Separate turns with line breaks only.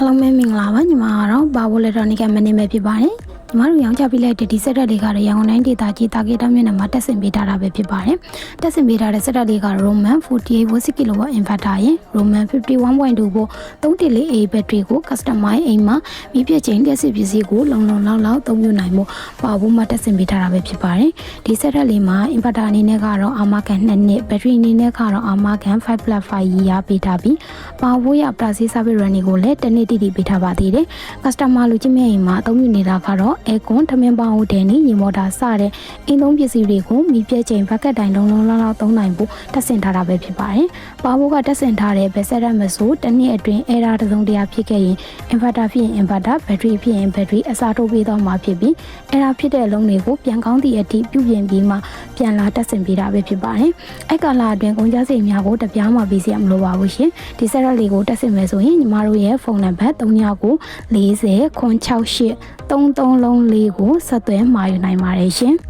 အားလုံးပဲမင်္ဂလာပါညီမကတော့ဘာဝလက်တော်နေကမနေမဲ့ဖြစ်ပါတယ် ညီမတို့ရောင်းချပေးလိုက်တဲ့ဒီစက်တက်လေးကတော့ရန်ကုန်တိုင်းဒေသကြီးတာဂေတာမြို့နယ်မှာတက်ဆင်ပေးထားတာပဲဖြစ်ပါတယ်တက်ဆင်ပေးထားတဲ့စက်တက်လေးက Roman 48 volt kW inverter ရင် Roman 51.2 volt 3.4A battery ကို customer အိမ်မှာမိပြချင်းလက်စစ်ပစ္စည်းကိုလုံလုံလောက်လောက်သုံးယူနိုင်မှုပါဘူးမှာတက်ဆင်ပေးထားတာပဲဖြစ်ပါတယ်ဒီစက်တက်လေးမှာ inverter အနေနဲ့ကတော့အာမခံ2နှစ် battery အနေနဲ့ကတော့အာမခံ 5+5 year ပေးထားပြီးပါဘူးရ price service running ကိုလည်းတစ်နှစ်တိတိပေးထားပါသေးတယ် customer လူချင်းမြအိမ်မှာအသုံးပြုနေတာကတော့ aircon ထမင်းပေါင်းဟိုတယ်နဲ့ရေမော်တာစတဲ့အင်းသုံးပစ္စည်းတွေကိုမိပြချိန်ဘက်ကတ်တိုင်းလုံးလုံးလောက်လောက်သုံးနိုင်ဖို့တက်ဆင်ထားတာပဲဖြစ်ပါတယ်။ပါဖို့ကတက်ဆင်ထားတဲ့ဘက်ဆက်ရက်မဆိုတစ်နှစ်အတွင်း error တစ်စုံတစ်ရာဖြစ်ခဲ့ရင် inverter ဖြစ်ရင် inverter battery ဖြစ်ရင် battery အစားထိုးပေးတော့မှာဖြစ်ပြီး error ဖြစ်တဲ့အလုံးတွေကိုပြန်ကောင်းသည့်အထိပြုပြင်ပြီးမှပြန်လာတက်ဆင်ပေးတာပဲဖြစ်ပါတယ်။အဲ့ကာလအတွင်းကုန်ကျစရိတ်များကိုတပြားမှပေးစီရမလိုပါဘူးရှင်။ဒီဆက်ရက်လေးကိုတက်ဆင်မယ်ဆိုရင်ညီမတို့ရဲ့ဖုန်းနံပါတ်39 40 968 33လုံးလေးကိုဆက်သွယ်မှာယူနိုင်ပါတယ်ရှင်။